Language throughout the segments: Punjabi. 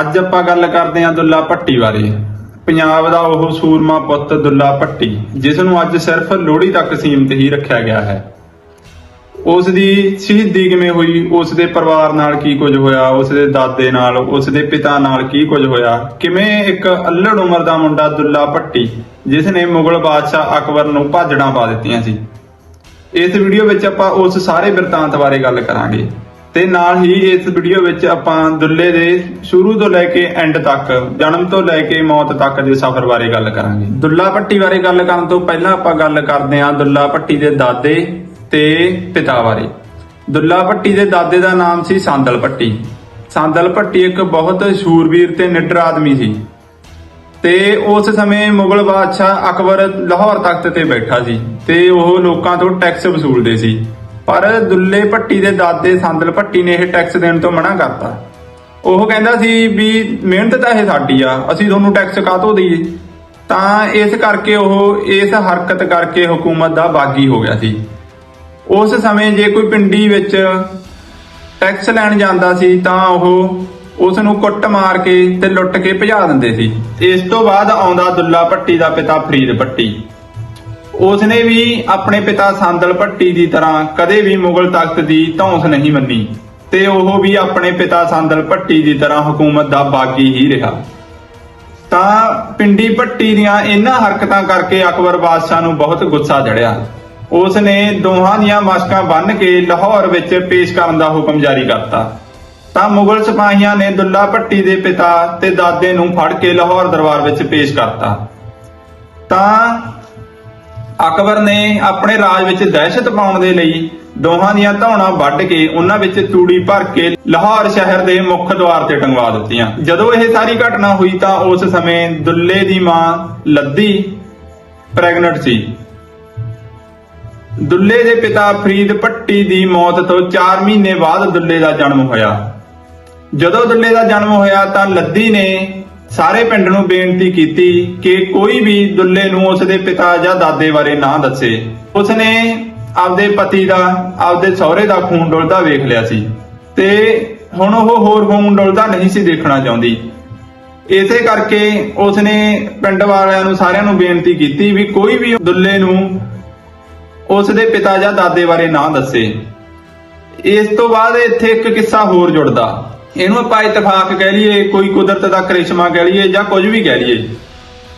ਅੱਜ ਆਪਾਂ ਗੱਲ ਕਰਦੇ ਹਾਂ ਦੁੱਲਾ ਭੱਟੀ ਬਾਰੇ। ਪੰਜਾਬ ਦਾ ਉਹ ਸੂਰਮਾ ਪੁੱਤ ਦੁੱਲਾ ਭੱਟੀ, ਜਿਸ ਨੂੰ ਅੱਜ ਸਿਰਫ ਲੋਹੜੀ ਤੱਕ ਸੀਮਤ ਹੀ ਰੱਖਿਆ ਗਿਆ ਹੈ। ਉਸ ਦੀ ਸ਼ਹੀਦੀ ਕਿਵੇਂ ਹੋਈ ਉਸ ਦੇ ਪਰਿਵਾਰ ਨਾਲ ਕੀ ਕੁਝ ਹੋਇਆ ਉਸ ਦੇ ਦਾਦੇ ਨਾਲ ਉਸ ਦੇ ਪਿਤਾ ਨਾਲ ਕੀ ਕੁਝ ਹੋਇਆ, ਕਿਵੇਂ ਇੱਕ ਅਲੜ ਉਮਰ ਦਾ ਮੁੰਡਾ ਦੁੱਲਾ ਭੱਟੀ, ਜਿਸ ਨੇ ਮੁਗਲ ਬਾਦਸ਼ਾਹ ਅਕਬਰ ਨੂੰ ਭਾਜੜਾਂ ਪਾ ਦਿੱਤੀਆਂ ਸੀ। ਇਸ ਵੀਡੀਓ ਵਿੱਚ ਆਪਾਂ ਉਸ ਸਾਰੇ ਬਿਰਤਾਂਤ ਬਾਰੇ ਗੱਲ ਕਰਾਂਗੇ। ਤੇ ਨਾਲ ਹੀ ਇਸ ਵੀਡੀਓ ਵਿੱਚ ਆਪਾਂ ਦੁੱਲੇ ਦੇ ਸ਼ੁਰੂ ਤੋਂ ਲੈ ਕੇ ਐਂਡ ਤੱਕ, ਜਨਮ ਤੋਂ ਲੈ ਕੇ ਮੌਤ ਤੱਕ ਦੇ ਸਫ਼ਰ ਬਾਰੇ ਗੱਲ ਕਰਾਂਗੇ। ਦੁੱਲਾ ਭੱਟੀ ਬਾਰੇ ਗੱਲ ਕਰਨ ਤੋਂ ਪਹਿਲਾਂ ਆਪਾਂ ਗੱਲ ਕਰਦੇ ਹਾਂ ਦੁੱਲਾ ਭੱਟੀ ਦੇ ਦਾਦੇ ਤੇ ਪਿਤਾ ਬਾਰੇ। ਦੁੱਲਾ ਭੱਟੀ ਦੇ ਦਾਦੇ ਦਾ ਨਾਮ ਸੀ ਸਾਂਦਲ ਭੱਟੀ। ਸਾਂਦਲ ਭੱਟੀ ਇੱਕ ਬਹੁਤ ਸ਼ੂਰਵੀਰ ਤੇ ਨਿੱਡਰ ਆਦਮੀ ਸੀ ਤੇ ਉਸ ਸਮੇਂ ਮੁਗਲ ਬਾਦਸ਼ਾਹ ਅਕਬਰ ਲਾਹੌਰ ਤਖਤ ਤੇ ਬੈਠਾ ਸੀ ਤੇ ਉਹ ਲੋਕਾਂ ਤੋਂ ਟੈਕਸ ਵਸੂਲਦੇ ਸੀ। ਪਰ ਦੁੱਲੇ ਭੱਟੀ ਦੇ ਦਾਦੇ ਸੰਦਲ ਭੱਟੀ ਨੇ ਇਹ ਟੈਕਸ ਦੇਣ ਤੋਂ ਮਨਾ ਕਰਤਾ। ਉਹ ਕਹਿੰਦਾ ਸੀ ਵੀ ਮਿਹਨਤ ਤਾਂ ਇਹ ਸਾਡੀ ਆ, ਅਸੀਂ ਤੁਹਾਨੂੰ ਟੈਕਸ ਕਾਹਤੋਂ ਦਈਏ? ਤਾਂ ਇਸ ਕਰਕੇ ਉਹ ਇਸ ਹਰਕਤ ਕਰਕੇ ਹਕੂਮਤ ਦਾ ਬਾਗੀ ਹੋ ਗਿਆ ਸੀ। ਉਸ ਸਮੇਂ ਜੇ ਕੋਈ ਪਿੰਡੀ ਵਿੱਚ ਟੈਕਸ ਲੈਣ ਜਾਂਦਾ ਸੀ, ਤਾਂ ਉਹ ਉਸ ਨੂੰ ਕੁੱਟ ਮਾਰ ਕੇ ਤੇ ਲੁੱਟ ਕੇ ਭਜਾ ਦਿੰਦੇ ਸੀ। ਇਸ ਤੋਂ ਬਾਅਦ ਆਉਂਦਾ ਦੁੱਲਾ ਭੱਟੀ ਦਾ ਪਿਤਾ ਫਰੀਦ ਭੱਟੀ। ਉਸਨੇ ਵੀ ਆਪਣੇ ਪਿਤਾ ਸੰਦਲ ਭੱਟੀ ਦੀ ਤਰ੍ਹਾਂ ਕਦੇ ਵੀ ਮੁਗਲ ਤਖਤ ਦੀ ਧੌਂਸ ਨਹੀਂ ਮੰਨੀ ਤੇ ਉਹ ਵੀ ਆਪਣੇ ਪਿਤਾ ਸੰਦਲ ਭੱਟੀ ਦੀ ਤਰ੍ਹਾਂ ਹਕੂਮਤ ਦਾ ਬਾਗੀ ਹੀ ਰਿਹਾ। ਤਾਂ ਪਿੰਡੀ ਭੱਟੀ ਦੀਆਂ ਇਹਨਾਂ ਹਰਕਤਾਂ ਕਰਕੇ ਅਕਬਰ ਬਾਦਸ਼ਾਹ ਨੂੰ ਬਹੁਤ ਗੁੱਸਾ ਚੜਿਆ ਉਸ ਨੇ ਦੋਹਾਂ ਦੀਆਂ ਮਸ਼ਕਾਂ ਬੰਨ੍ਹ ਕੇ ਲਾਹੌਰ ਵਿੱਚ ਪੇਸ਼ ਕਰਨ ਦਾ ਹੁਕਮ ਜਾਰੀ ਕਰਤਾ। ਤਾਂ ਮੁਗਲ ਸਿਪਾਹੀਆਂ ਨੇ ਦੁੱਲਾ ਭੱਟੀ ਦੇ ਪਿਤਾ ਤੇ ਦਾਦੇ ਨੂੰ ਫੜ ਕੇ ਲਾਹੌਰ ਦਰਬਾਰ ਵਿੱਚ ਪੇਸ਼ ਕਰਤਾ। ਤਾਂ ਅਕਬਰ ਨੇ ਆਪਣੇ ਰਾਜ ਵਿੱਚ ਦਹਿਸ਼ਤ ਪਾਉਣ ਦੇ ਲਈ ਦੋਹਾਂ ਦੀਆਂ ਧੌਣਾਂ ਵੱਢ ਕੇ ਉਹਨਾਂ ਵਿੱਚ ਤੂੜੀ ਭਰ ਕੇ ਲਾਹੌਰ ਸ਼ਹਿਰ ਦੇ ਮੁੱਖ ਦੁਆਰ ਤੇ ਟੰਗਵਾ ਦਿੱਤੀਆਂ। ਜਦੋਂ ਇਹ ਸਾਰੀ ਘਟਨਾ ਹੋਈ ਤਾਂ ਉਸ ਸਮੇਂ ਦੁੱਲੇ ਦੀ ਮਾਂ ਲੱਦੀ ਪ੍ਰੈਗਨੈਂਟ ਸੀ। ਦੁੱਲੇ ਦੇ ਪਿਤਾ ਫਰੀਦ ਭੱਟੀ ਦੀ ਮੌਤ ਤੋਂ 4 ਮਹੀਨੇ ਬਾਅਦ ਦੁੱਲੇ ਦਾ ਜਨਮ ਹੋਇਆ। ਜਦੋਂ ਦੁੱਲੇ ਦਾ ਜਨਮ ਹੋਇਆ ਤਾਂ ਲੱਦੀ ਨੇ ਸਾਰੇ ਪਿੰਡ ਨੂੰ ਬੇਨਤੀ ਕੀਤੀ ਕਿ ਕੋਈ ਵੀ ਦੁੱਲੇ ਨੂੰ ਉਸਦੇ ਪਿਤਾ ਜਾਂ ਦਾਦੇ ਬਾਰੇ ਨਾ ਦੱਸੇ। ਉਸਨੇ ਆਪਦੇ ਪਤੀ ਦਾ, ਆਪਦੇ ਸਹੁਰੇ ਦਾ ਖੂਨ ਡੁੱਲਦਾ ਵੇਖ ਲਿਆ ਸੀ ਤੇ ਹੁਣ ਉਹ ਹੋਰ ਖੂਨ ਡੁੱਲਦਾ ਨਹੀਂ ਸੀ ਦੇਖਣਾ ਚਾਹੁੰਦੀ। ਇਸੇ ਕਰਕੇ ਉਸਨੇ ਪਿੰਡ ਵਾਲਿਆਂ ਨੂੰ ਸਾਰਿਆਂ ਨੂੰ ਬੇਨਤੀ ਕੀਤੀ ਵੀ ਕੋਈ ਵੀ ਦੁੱਲੇ ਨੂੰ ਉਸ ਦੇ ਪਿਤਾ ਜਾਂ ਦਾਦੇ ਬਾਰੇ ਨਾ ਦੱਸੇ। ਇਸ ਤੋਂ ਬਾਅਦ ਇੱਥੇ ਇੱਕ ਕਿੱਸਾ ਹੋਰ ਜੁੜਦਾ। ਇਹਨੂੰ ਆਪਾਂ ਇਤਫਾਕ ਕਹਿ ਲਈਏ, ਕੋਈ ਕੁਦਰਤ ਦਾ ਕਰਿਸ਼ਮਾ ਕਹਿ ਲਈਏ ਜਾਂ ਕੁਝ ਵੀ ਕਹਿ ਲਈਏ।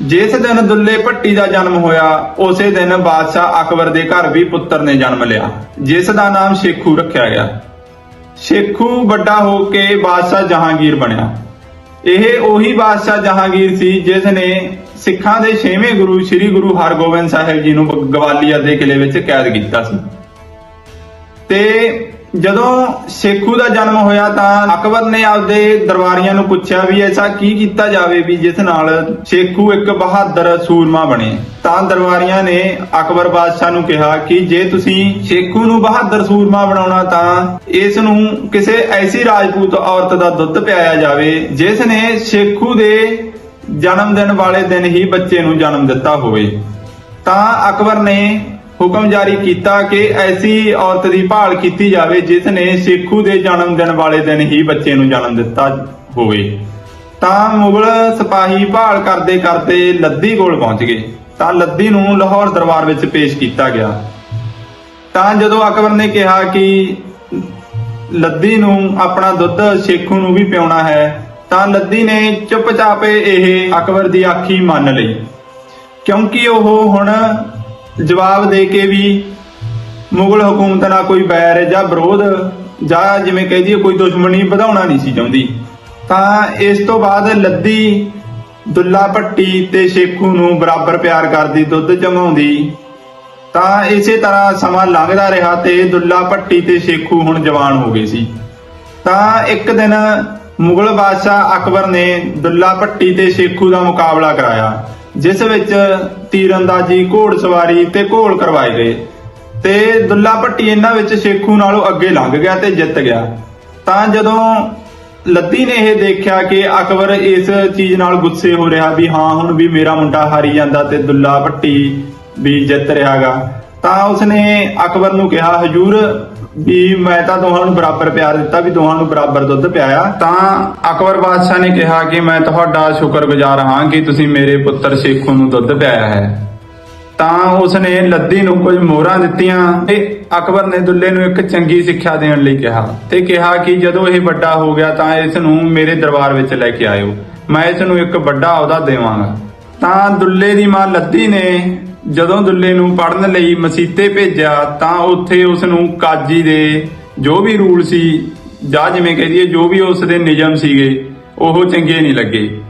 ਜਿਸ ਦਿਨ ਦੁੱਲੇ ਭੱਟੀ ਦਾ ਜਨਮ ਹੋਇਆ, ਉਸੇ ਦਿਨ ਬਾਦਸ਼ਾਹ ਅਕਬਰ ਦੇ ਘਰ ਵੀ ਪੁੱਤਰ ਨੇ ਜਨਮ ਲਿਆ, ਜਿਸ ਦਾ ਨਾਮ ਸ਼ੇਖੂ ਰੱਖਿਆ ਗਿਆ। ਸ਼ੇਖੂ ਵੱਡਾ ਹੋ ਕੇ ਬਾਦਸ਼ਾਹ ਜਹਾਂਗੀਰ ਬਣਿਆ। ਇਹ ਉਹੀ ਬਾਦਸ਼ਾਹ ਜਹਾਂਗੀਰ ਸੀ ਜਿਸ ਨੇ ਸਿੱਖਾਂ ਦੇ 6ਵੇਂ ਗੁਰੂ ਸ੍ਰੀ ਗੁਰੂ ਹਰਗੋਬਿੰਦ ਸਾਹਿਬ ਜੀ ਨੂੰ ਗਵਾਲੀਅਰ ਦੇ ਕਿਲੇ ਵਿੱਚ ਕੈਦ ਕੀਤਾ ਸੀ। ਤੇ ਜਦੋਂ ਸ਼ੇਖੂ ਦਾ ਜਨਮ ਹੋਇਆ ਤਾਂ ਅਕਬਰ ਨੇ ਆਪਦੇ ਦਰਬਾਰੀਆਂ ਨੂੰ ਪੁੱਛਿਆ ਵੀ ਐਸਾ ਕੀ ਕੀਤਾ ਜਾਵੇ ਵੀ ਜਿਸ ਨਾਲ ਸ਼ੇਖੂ ਇੱਕ ਬਹਾਦਰ ਸੂਰਮਾ ਬਣੇ। ਤਾਂ ਦਰਬਾਰੀਆਂ ਨੇ ਅਕਬਰ ਬਾਦਸ਼ਾਹ ਨੂੰ ਕਿਹਾ ਕਿ ਜੇ ਤੁਸੀਂ ਸ਼ੇਖੂ ਨੂੰ ਬਹਾਦਰ ਸੂਰਮਾ ਬਣਾਉਣਾ ਤਾਂ ਇਸ ਨੂੰ ਕਿਸੇ ਐਸੀ ਰਾਜਪੂਤ ਔਰਤ ਦਾ ਦੁੱਧ ਪਿਆਇਆ ਜਾਵੇ ਜਿਸ ਨੇ ਸ਼ੇਖੂ ਦੇ ਜਨਮ ਦਿਨ ਵਾਲੇ ਦਿਨ ਹੀ ਬੱਚੇ ਨੂੰ ਜਨਮ ਦਿੱਤਾ ਹੋਵੇ। ਤਾਂ ਅਕਬਰ ਨੇ ਹੁਕਮ ਜਾਰੀ ਕੀਤਾ ਕਿ ਐਸੀ ਔਰਤ ਦੀ ਭਾਲ ਕੀਤੀ ਜਾਵੇ ਜਿਸ ਨੇ ਸ਼ੇਖੂ ਦੇ ਜਨਮ ਦਿਨ ਵਾਲੇ ਦਿਨ ਹੀ ਬੱਚੇ ਨੂੰ ਜਨਮ ਦਿੱਤਾ ਹੋਵੇ। ਤਾਂ ਮੁਗਲ ਸਿਪਾਹੀ ਭਾਲ ਕਰਦੇ ਕਰਦੇ ਲੱਦੀ ਕੋਲ ਪਹੁੰਚ ਗਏ। ਤਾਂ ਲੱਦੀ ਨੂੰ ਲਾਹੌਰ ਦਰਬਾਰ ਵਿੱਚ ਪੇਸ਼ ਕੀਤਾ ਗਿਆ। ਤਾਂ ਜਦੋਂ ਅਕਬਰ ਨੇ ਕਿਹਾ ਕਿ ਲੱਦੀ ਨੂੰ ਆਪਣਾ ਦੁੱਧ ਸ਼ੇਖੂ ਨੂੰ ਵੀ ਪਿਉਣਾ ਹੈ, ਤਾਂ ਲੱਦੀ ਨੇ ਚੁੱਪਚਾਪੇ ਇਹ ਅਕਬਰ ਦੀ ਆਖੀ ਮੰਨ ਲਈ। ਕਿਉਂਕਿ ਉਹ ਹੁਣ ਜਵਾਬ ਦੇ ਕੇ ਵੀ ਮੁਗਲ ਹਕੂਮਤ ਨਾਲ ਕੋਈ ਬੈਰ ਜਾਂ ਵਿਰੋਧ ਜਾਂ ਜਿਵੇਂ ਕਹਿ ਦਈਏ ਕੋਈ ਦੁਸ਼ਮਣੀ ਵਧਾਉਣਾ ਨਹੀਂ ਸੀ ਚਾਹੁੰਦੀ। ਤਾਂ ਇਸ ਤੋਂ ਬਾਅਦ ਲੱਦੀ ਦੁੱਲਾ ਭੱਟੀ ਤੇ ਸ਼ੇਖੂ ਨੂੰ ਬਰਾਬਰ ਪਿਆਰ ਕਰਦੀ, ਦੁੱਧ ਜਮਾਉਂਦੀ ਤਾਂ ਇਸੇ ਤਰ੍ਹਾਂ ਸਮਾਂ ਲੰਘਦਾ ਰਿਹਾ ਤੇ ਦੁੱਲਾ ਭੱਟੀ ਤੇ ਸ਼ੇਖੂ ਹੁਣ ਜਵਾਨ ਹੋ ਗਏ ਸੀ। ਤਾਂ ਇੱਕ ਦਿਨ ਮੁਗਲ ਬਾਦਸ਼ਾਹ ਅਕਬਰ ਨੇ ਦੁੱਲਾ ਭੱਟੀ ਤੇ ਸ਼ੇਖੂ ਦਾ ਮੁਕਾਬਲਾ ਕਰਾਇਆ। ਜਿਸ ਵਿੱਚ ਤੀਰੰਦਾਜ਼ੀ ਘੋੜਸਵਾਰੀ ਤੇ ਘੋਲ ਕਰਵਾਏ ਗਏ। ਤੇ ਦੁੱਲਾ ਭੱਟੀ ਇਹਨਾਂ ਵਿੱਚ ਸ਼ੇਖੂ ਨਾਲੋਂ ਅੱਗੇ ਲੰਘ ਗਿਆ ਤੇ ਜਿੱਤ ਗਿਆ। ਤਾਂ ਜਦੋਂ ਲੱਦੀ ਨੇ ਇਹ ਦੇਖਿਆ ਕਿ ਅਕਬਰ ਇਸ ਚੀਜ਼ ਨਾਲ ਗੁੱਸੇ ਹੋ ਰਿਹਾ ਵੀ ਹਾਂ, ਹੁਣ ਵੀ ਮੇਰਾ ਮੁੰਡਾ ਹਾਰੀ ਜਾਂਦਾ ਤੇ ਦੁੱਲਾ ਭੱਟੀ ਵੀ ਜਿੱਤ ਰਿਹਾਗਾ, ਤਾਂ ਉਸਨੇ ਅਕਬਰ ਨੂੰ ਕਿਹਾ, ਹਜੂਰ ਵੀ ਮੈਂ ਤਾਂ ਤੁਹਾਨੂੰ ਬਰਾਬਰ ਪਿਆਰ ਦਿੱਤਾ, ਵੀ ਤੁਹਾਨੂੰ ਬਰਾਬਰ ਦੁੱਧ ਪਿਆਇਆ। ਤਾਂ ਅਕਬਰ ਬਾਦਸ਼ਾਹ ਨੇ ਕਿਹਾ ਕਿ ਮੈਂ ਤੁਹਾਡਾ ਸ਼ੁਕਰਗੁਜ਼ਾਰ ਹਾਂ ਕਿ ਤੁਸੀਂ ਮੇਰੇ ਪੁੱਤਰ ਸ਼ੇਖੂ ਨੂੰ ਦੁੱਧ ਪਿਆਇਆ ਹੈ। ਤਾਂ ਉਸਨੇ ਲੱਦੀ ਨੂੰ ਕੁਝ ਮੋਹਰਾਂ ਦਿੱਤੀਆਂ ਤੇ ਅਕਬਰ ਨੇ ਦੁੱਲੇ ਨੂੰ ਇੱਕ ਚੰਗੀ ਸਿੱਖਿਆ ਦੇਣ ਲਈ ਕਿਹਾ ਤੇ ਕਿਹਾ ਕਿ ਜਦੋਂ ਇਹ ਵੱਡਾ ਹੋ ਗਿਆ ਤਾਂ ਇਸ ਨੂੰ ਮੇਰੇ ਦਰਬਾਰ ਵਿੱਚ ਲੈ ਕੇ ਆਇਓ। ਮੈਂ ਇਸ ਨੂੰ ਇੱਕ ਵੱਡਾ ਅਹੁਦਾ ਦੇਵਾਂਗਾ। ਤਾਂ ਦੁੱਲੇ ਦੀ ਮਾਂ ਲੱਦੀ ਨੇ ਜਦੋਂ ਦੁੱਲੇ ਨੂੰ ਪੜਨ ਲਈ ਮਸੀਤੇ ਭੇਜਿਆ, ਤਾਂ ਉੱਥੇ ਉਸ ਨੂੰ ਕਾਜੀ ਦੇ ਜੋ ਵੀ ਰੂਲ ਸੀ, ਜਾਂ ਜਿਵੇਂ ਕਹਿ ਲਈਏ ਜੋ ਵੀ ਉਸ ਦੇ ਨਿਯਮ ਸੀਗੇ, ਉਹ ਚੰਗੇ ਨਹੀਂ ਲੱਗੇ।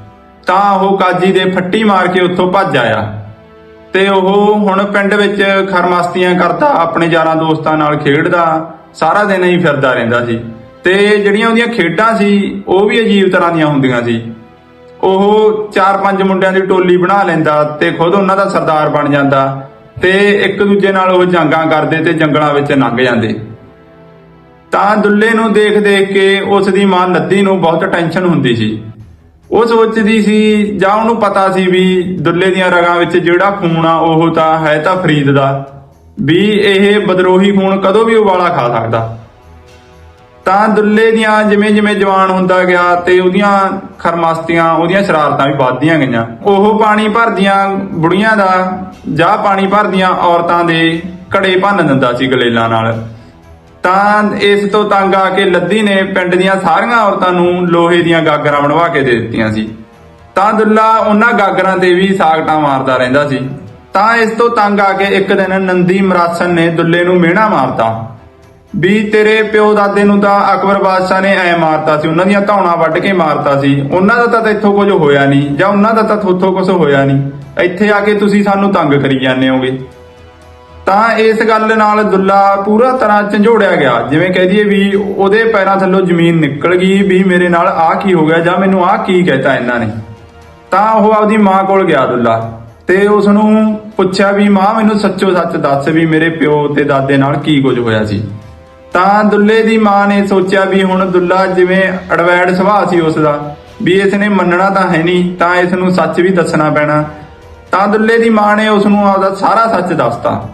ਤਾਂ ਉਹ ਕਾਜੀ ਦੇ ਫੱਟੀ ਮਾਰ ਕੇ ਉੱਥੋਂ ਭੱਜ ਆਇਆ। ਤੇ ਉਹ ਹੁਣ ਪਿੰਡ ਵਿੱਚ ਖਰਮਸਤੀਆਂ ਕਰਦਾ, ਆਪਣੇ ਯਾਰਾਂ ਦੋਸਤਾਂ ਨਾਲ ਖੇਡਦਾ, ਸਾਰਾ ਦਿਨ ਹੀ ਫਿਰਦਾ ਰਹਿੰਦਾ ਸੀ। ਤੇ ਜਿਹੜੀਆਂ ਉਹਦੀਆਂ ਖੇਡਾਂ ਸੀ, ਉਹ ਵੀ ਅਜੀਬ ਤਰ੍ਹਾਂ ਦੀਆਂ ਹੁੰਦੀਆਂ ਸੀ। ਉਹ ਚਾਰ ਪੰਜ ਮੁੰਡਿਆਂ ਦੀ ਟੋਲੀ ਬਣਾ ਲੈਂਦਾ ਤੇ ਖੁਦ ਉਹਨਾਂ ਦਾ ਸਰਦਾਰ ਬਣ ਜਾਂਦਾ ਤੇ ਇੱਕ ਦੂਜੇ ਨਾਲ ਉਹ ਜੰਗਾਂ ਕਰਦੇ ਤੇ ਜੰਗਲਾਂ ਵਿੱਚ ਲੰਘ ਜਾਂਦੇ। ਤਾਂ ਦੁੱਲੇ ਨੂੰ ਦੇਖ ਦੇਖ ਕੇ ਉਸ ਦੀ ਮਾਂ ਲੱਦੀ ਨੂੰ ਬਹੁਤ ਟੈਨਸ਼ਨ ਹੁੰਦੀ ਸੀ। ਉਹ ਸੋਚਦੀ ਸੀ ਜਾਂ ਉਹਨੂੰ ਪਤਾ ਸੀ ਵੀ ਦੁੱਲੇ ਦੀਆਂ ਰਗਾਂ ਵਿੱਚ ਜਿਹੜਾ ਖੂਨ ਆ ਉਹ ਤਾਂ ਹੈ ਤਾਂ ਫਰੀਦ ਦਾ, ਵੀ ਇਹ ਬਦਰੋਹੀ ਖੂਨ ਕਦੋਂ ਵੀ ਉਬਾਲਾ ਖਾ ਸਕਦਾ। ਤਾਂ ਦੁੱਲੇ ਦੀਆਂ ਜਿਵੇਂ ਜਿਵੇਂ ਜਵਾਨ ਹੁੰਦਾ ਗਿਆ ਤੇ ਉਹਦੀਆਂ ਖਰਮਾਸਤੀਆਂ, ਉਹਦੀਆਂ ਸ਼ਰਾਰਤਾਂ ਵੀ ਵੱਧਦੀਆਂ ਗਈਆਂ। ਉਹ ਪਾਣੀ ਭਰਦੀਆਂ ਬੁੜੀਆਂ ਦਾ, ਜਾਂ ਪਾਣੀ ਭਰਦੀਆਂ ਔਰਤਾਂ ਦੇ ਘੜੇ ਭੰਨ ਦਿੰਦਾ ਸੀ ਗਲੇਲਾਂ ਨਾਲ। ਤਾਂ ਇਸ ਤੋਂ ਤੰਗ ਆ ਕੇ ਲੱਦੀ ਨੇ ਪਿੰਡ ਦੀਆਂ ਸਾਰੀਆਂ ਔਰਤਾਂ ਨੂੰ ਲੋਹੇ ਦੀਆਂ ਗਾਗਰਾਂ ਬਣਵਾ ਕੇ ਦੇ ਦਿੱਤੀਆਂ ਸੀ। ਤਾਂ ਦੁੱਲਾ ਉਹਨਾਂ ਗਾਗਰਾਂ ਤੇ ਵੀ ਸਾਗਟਾਂ ਮਾਰਦਾ ਰਹਿੰਦਾ ਸੀ। ਤਾਂ ਇਸ ਤੋਂ ਤੰਗ ਆ ਕੇ ਇੱਕ ਦਿਨ ਨੰਦੀ ਮਰਾਸਨ ਨੇ ਦੁੱਲੇ ਨੂੰ ਮਿਹਣਾ ਮਾਰਤਾ। ਵੀ ਤੇਰੇ ਪਿਓ ਦਾਦੇ ਨੂੰ ਤਾਂ ਅਕਬਰ ਬਾਦਸ਼ਾਹ ਨੇ ਐ ਮਾਰਤਾ ਸੀ, ਉਹਨਾਂ ਦੀਆਂ ਧੌਣਾ ਵੱਢ ਕੇ ਮਾਰਤਾ ਸੀ। ਉਹਨਾਂ ਦਾ ਤਾਂ ਇੱਥੋਂ ਕੁਝ ਹੋਇਆ ਨਹੀਂ, ਜਾਂ ਉਹਨਾਂ ਦਾ ਤਾਂ ਥੋਥੋਂ ਕੁਝ ਹੋਇਆ ਨਹੀਂ। ਇੱਥੇ ਆ ਕੇ ਤੁਸੀਂ ਸਾਨੂੰ ਤੰਗ ਕਰੀ ਜਾਂਦੇ ਹੋਗੇ। ਤਾਂ ਇਸ ਗੱਲ ਨਾਲ ਦੁੱਲਾ ਪੂਰਾ ਤਰ੍ਹਾਂ ਝੰਜੋੜਿਆ ਗਿਆ। ਜਿਵੇਂ ਕਹਿ ਦਈਏ ਵੀ ਉਹਦੇ ਪੈਰਾਂ ਥੱਲੋਂ ਜ਼ਮੀਨ ਨਿਕਲ ਗਈ ਵੀ ਮੇਰੇ ਨਾਲ ਆਹ ਕੀ ਹੋ ਗਿਆ, ਜਾਂ ਮੈਨੂੰ ਆਹ ਕੀ ਕਹਿਤਾ ਇਹਨਾਂ ਨੇ। ਤਾਂ ਉਹ ਆਪਦੀ ਮਾਂ ਕੋਲ ਗਿਆ ਦੁੱਲਾ ਤੇ ਉਸ ਨੂੰ ਪੁੱਛਿਆ ਵੀ, ਮਾਂ, ਮੈਨੂੰ ਸੱਚੋ ਸੱਚ ਦੱਸ ਵੀ ਮੇਰੇ ਪਿਓ ਤੇ ਦਾਦੇ ਨਾਲ ਕੀ ਕੁਝ ਹੋਇਆ ਸੀ? ਤਾਂ ਦੁੱਲੇ ਦੀ ਮਾਂ ਨੇ ਸੋਚਿਆ ਵੀ ਹੁਣ ਦੁੱਲਾ ਜਿਵੇਂ ਅੜਵੈੜ ਸੁਭਾਅ ਸੀ ਉਸ ਦਾ ਵੀ ਇਸ ਨੇ ਮੰਨਣਾ ਤਾਂ ਹੈ ਨਹੀਂ, ਤਾਂ ਇਸ ਨੂੰ ਸੱਚ ਵੀ ਦੱਸਣਾ ਪੈਣਾ। ਤਾਂ ਦੁੱਲੇ ਦੀ ਮਾਂ ਨੇ ਉਸ ਨੂੰ ਆਪਦਾ ਸਾਰਾ ਸੱਚ ਦੱਸਤਾ,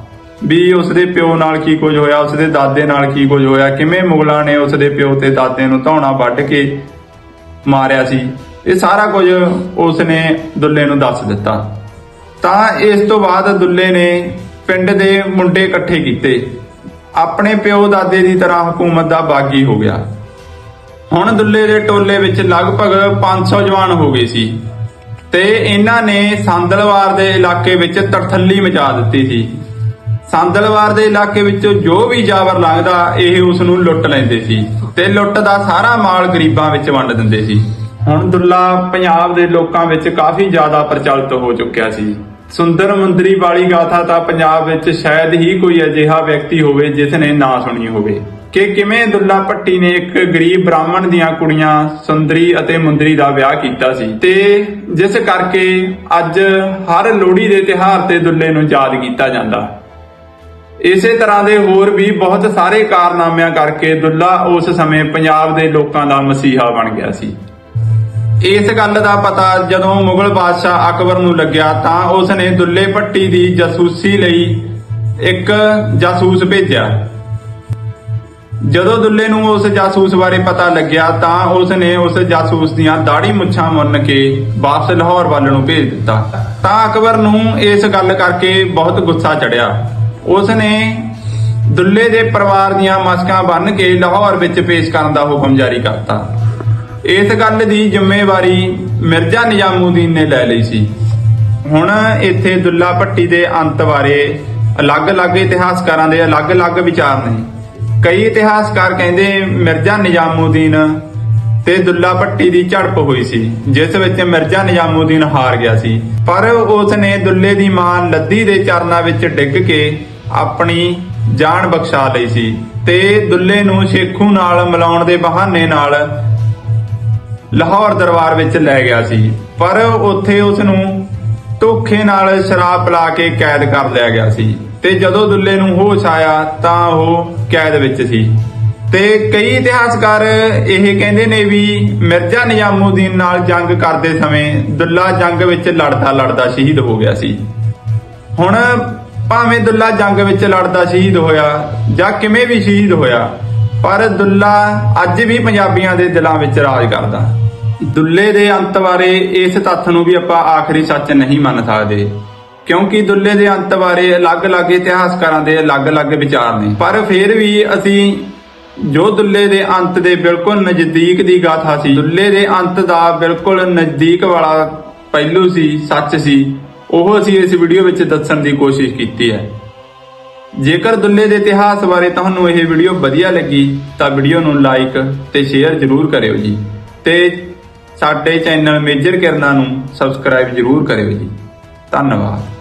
ਵੀ ਉਸ ਦੇ ਪਿਓ ਨਾਲ ਕੀ ਕੁਝ ਹੋਇਆ ਉਸ ਦੇ ਦਾਦੇ ਨਾਲ ਕੀ ਕੁਝ ਹੋਇਆ, ਕਿਵੇਂ ਮੁਗਲਾਂ ਨੇ ਉਸ ਦੇ ਪਿਓ ਤੇ ਦਾਦੇ ਨੂੰ ਧੌਣਾ ਵੱਢ ਕੇ ਮਾਰਿਆ ਸੀ, ਇਹ ਸਾਰਾ ਕੁਝ ਉਸ ਨੇ ਦੁੱਲੇ ਨੂੰ ਦੱਸ ਦਿੱਤਾ। ਤਾਂ ਇਸ ਤੋਂ ਬਾਅਦ ਦੁੱਲੇ ਨੇ ਪਿੰਡ ਦੇ ਮੁੰਡੇ ਇਕੱਠੇ ਕੀਤੇ। ਆਪਣੇ ਪਿਓ ਦਾਦੇ ਦੀ ਤਰ੍ਹਾਂ ਹਕੂਮਤ ਦਾ ਬਾਗੀ ਹੋ ਗਿਆ। ਹੁਣ ਦੁੱਲੇ ਦੇ ਟੋਲੇ ਵਿੱਚ ਲਗਭਗ 500 ਜਵਾਨ ਹੋ ਗਏ ਸੀ ਤੇ ਇਹਨਾਂ ਨੇ ਸੰਦਲਵਾਰ ਦੇ ਇਲਾਕੇ ਵਿੱਚ ਤਰਥੱਲੀ ਮਚਾ ਦਿੱਤੀ ਸੀ। ਸੰਦਲਵਾਰ ਦੇ ਇਲਾਕੇ ਵਿੱਚੋਂ ਜੋ ਵੀ ਜਾਵਰ ਲੰਘਦਾ, ਇਹ ਉਸ ਨੂੰ ਲੁੱਟ ਲੈਂਦੇ ਸੀ ਤੇ ਲੁੱਟ ਦਾ ਸਾਰਾ ਮਾਲ ਗਰੀਬਾਂ ਵਿੱਚ ਵੰਡ ਦਿੰਦੇ ਸੀ। ਹੁਣ ਦੁੱਲਾ ਪੰਜਾਬ ਦੇ ਲੋਕਾਂ ਵਿੱਚ ਕਾਫੀ ਜ਼ਿਆਦਾ ਪ੍ਰਚਲਿਤ ਹੋ ਚੁੱਕਿਆ ਸੀ। ਸੁੰਦਰ ਮੁੰਦਰੀ ਵਾਲੀ ਗਾਥਾ ਤਾਂ ਪੰਜਾਬ ਵਿੱਚ ਸ਼ਾਇਦ ਹੀ ਕੋਈ ਅਜਿਹਾ ਵਿਅਕਤੀ ਹੋਵੇ ਜਿਸ ਨੇ ਨਾ ਸੁਣੀ ਹੋਵੇ। ਕਿ ਕਿਵੇਂ ਦੁੱਲਾ ਭੱਟੀ ਨੇ ਇੱਕ ਗਰੀਬ ਬ੍ਰਾਹਮਣ ਦੀਆਂ ਕੁੜੀਆਂ ਸੁੰਦਰੀ ਅਤੇ ਮੁੰਦਰੀ ਦਾ ਵਿਆਹ ਕੀਤਾ ਸੀ ਤੇ ਜਿਸ ਕਰਕੇ ਅੱਜ ਹਰ ਲੋਹੜੀ ਦੇ ਤਿਹਾਰ ਤੇ ਦੁੱਲੇ ਨੂੰ ਯਾਦ ਕੀਤਾ ਜਾਂਦਾ। ਇਸੇ ਤਰ੍ਹਾਂ ਦੇ ਹੋਰ ਵੀ ਬਹੁਤ ਸਾਰੇ ਕਾਰਨਾਮਿਆਂ ਕਰਕੇ ਦੁੱਲਾ ਉਸ ਸਮੇਂ ਪੰਜਾਬ ਦੇ ਲੋਕਾਂ ਦਾ ਮਸੀਹਾ ਬਣ ਗਿਆ ਸੀ। ਇਸ ਗੱਲ ਦਾ ਪਤਾ ਜਦੋਂ ਮੁਗਲ ਬਾਦਸ਼ਾਹ ਅਕਬਰ ਨੂੰ ਲੱਗਿਆ ਤਾਂ ਉਸ ਨੇ ਦੁੱਲੇ ਭੱਟੀ ਦੀ ਜਾਸੂਸੀ ਲਈ ਇੱਕ ਜਾਸੂਸ ਭੇਜਿਆ। ਜਦੋਂ ਦੁੱਲੇ ਨੂੰ ਉਸ ਜਾਸੂਸ ਬਾਰੇ ਪਤਾ ਲੱਗਿਆ ਤਾਂ ਉਸ ਨੇ ਉਸ ਜਾਸੂਸ ਦੀਆਂ ਦਾੜੀ ਮੁੱਛਾਂ ਮੁੰਨ ਕੇ ਵਾਪਸ ਲਾਹੌਰ ਵੱਲ ਨੂੰ ਭੇਜ ਦਿੱਤਾ। ਤਾਂ ਅਕਬਰ ਨੂੰ ਇਸ ਗੱਲ ਕਰਕੇ ਬਹੁਤ ਗੁੱਸਾ ਚੜਿਆ ਉਸ ਨੇ ਦੁੱਲੇ ਦੇ ਪਰਿਵਾਰ ਦੀਆਂ ਮਸਕਾਂ ਬੰਨ ਕੇ ਲਾਹੌਰ ਵਿੱਚ ਪੇਸ਼ ਕਰਨ ਦਾ ਹੁਕਮ ਜਾਰੀ ਕਰਤਾ। ਇਸ ਗੱਲ ਦੀ ਜ਼ਿੰਮੇਵਾਰੀ ਮਿਰਜ਼ਾ ਨਿਜ਼ਾਮੂਦੀਨ ਨੇ ਲੈ ਲਈ ਸੀ। ਹੁਣ ਇੱਥੇ ਦੁੱਲਾ ਭੱਟੀ ਦੇ ਅੰਤ ਬਾਰੇ ਅਲੱਗ-ਅਲੱਗ ਇਤਿਹਾਸਕਾਰਾਂ ਦੇ ਅਲੱਗ-ਅਲੱਗ ਵਿਚਾਰ ਨੇ। ਕਈ ਇਤਿਹਾਸਕਾਰ ਕਹਿੰਦੇ ਮਿਰਜ਼ਾ ਨਿਜ਼ਾਮੂਦੀਨ ਤੇ ਦੁੱਲਾ ਭੱਟੀ ਦੀ ਝੜਪ ਹੋਈ ਸੀ, ਜਿਸ ਵਿੱਚ ਮਿਰਜ਼ਾ ਨਿਜ਼ਾਮੂਦੀਨ ਹਾਰ ਗਿਆ ਸੀ। ਪਰ ਉਸ ਨੇ ਦੁੱਲੇ ਦੀ ਮਾਂ ਲੱਦੀ ਦੇ ਚਰਨਾਂ ਵਿੱਚ ਡਿੱਗ ਕੇ ਆਪਣੀ ਜਾਨ ਬਖਸ਼ਾ ਲਈ ਸੀ ਤੇ ਦੁੱਲੇ ਨੂੰ ਸ਼ੇਖੂ ਨਾਲ ਮਿਲਾਉਣ ਦੇ ਬਹਾਨੇ ਨਾਲ ਲਾਹੌਰ ਦਰਬਾਰ ਵਿੱਚ ਲੈ ਗਿਆ ਸੀ। ਪਰ ਉੱਥੇ ਉਸ ਨੂੰ ਧੋਖੇ ਨਾਲ ਸ਼ਰਾਬ ਪਿਲਾ ਕੇ ਕੈਦ ਕਰ ਲਿਆ ਗਿਆ ਸੀ। ਤੇ ਜਦੋਂ ਦੁੱਲੇ ਨੂੰ ਹੋਸ਼ ਆਇਆ, ਤਾਂ ਉਹ ਕੈਦ ਵਿੱਚ ਸੀ। ਤੇ ਕਈ ਇਤਿਹਾਸਕਾਰ ਇਹ ਕਹਿੰਦੇ ਨੇ ਵੀ ਮਿਰਜ਼ਾ ਨਿਜ਼ਾਮੂਦੀਨ ਨਾਲ ਜੰਗ ਕਰਦੇ ਸਮੇਂ ਦੁੱਲਾ ਜੰਗ ਵਿੱਚ ਲੜਦਾ ਲੜਦਾ ਸ਼ਹੀਦ ਹੋ ਗਿਆ ਸੀ। ਹੁਣ ਭਾਵੇਂ ਦੁੱਲਾ ਜੰਗ ਵਿੱਚ ਲੜਦਾ ਸ਼ਹੀਦ ਹੋਇਆ ਜਾਂ ਕਿਵੇਂ ਵੀ ਸ਼ਹੀਦ ਹੋਇਆ ਪਰ ਦੁੱਲਾ ਅੱਜ ਵੀ ਪੰਜਾਬੀਆਂ ਦੇ ਦਿਲਾਂ ਵਿੱਚ ਰਾਜ ਕਰਦਾ। ਦੁੱਲੇ ਦੇ ਅੰਤ ਬਾਰੇ ਇਸ ਤੱਥ ਨੂੰ ਵੀ ਆਪਾਂ ਆਖਰੀ ਸੱਚ ਨਹੀਂ ਮੰਨ ਸਕਦੇ। ਕਿਉਂਕਿ ਦੁੱਲੇ ਦੇ ਅੰਤ ਬਾਰੇ ਅਲੱਗ-ਅਲੱਗ ਇਤਿਹਾਸਕਾਰਾਂ ਦੇ ਅਲੱਗ-ਅਲੱਗ ਵਿਚਾਰ ਨੇ। ਪਰ ਫਿਰ ਵੀ ਅਸੀਂ ਜੋ ਦੁੱਲੇ ਦੇ ਅੰਤ ਦੇ ਬਿਲਕੁਲ ਨਜ਼ਦੀਕ ਦੀ ਗਾਥਾ ਸੀ, ਦੁੱਲੇ ਦੇ ਅੰਤ ਦਾ ਬਿਲਕੁਲ ਨਜ਼ਦੀਕ ਵਾਲਾ ਪਹਿਲੂ ਸੀ, ਸੱਚ ਸੀ, ਉਹ ਅਸੀਂ ਇਸ ਵੀਡੀਓ ਵਿੱਚ ਦੱਸਣ ਦੀ ਕੋਸ਼ਿਸ਼ ਕੀਤੀ ਹੈ। ਜੇਕਰ ਦੁੱਲੇ ਦੇ ਇਤਿਹਾਸ ਬਾਰੇ ਤੁਹਾਨੂੰ ਇਹ ਵੀਡੀਓ ਵਧੀਆ ਲੱਗੀ, ਤਾਂ ਵੀਡੀਓ ਨੂੰ ਲਾਈਕ ਤੇ ਸ਼ੇਅਰ ਜ਼ਰੂਰ ਕਰਿਓ ਜੀ। ਤੇ ਸਾਡੇ ਚੈਨਲ ਮੇਜਰ ਕਿਰਨਾਂ ਨੂੰ ਸਬਸਕ੍ਰਾਈਬ ਜ਼ਰੂਰ ਕਰਿਓ ਜੀ। ਧੰਨਵਾਦ।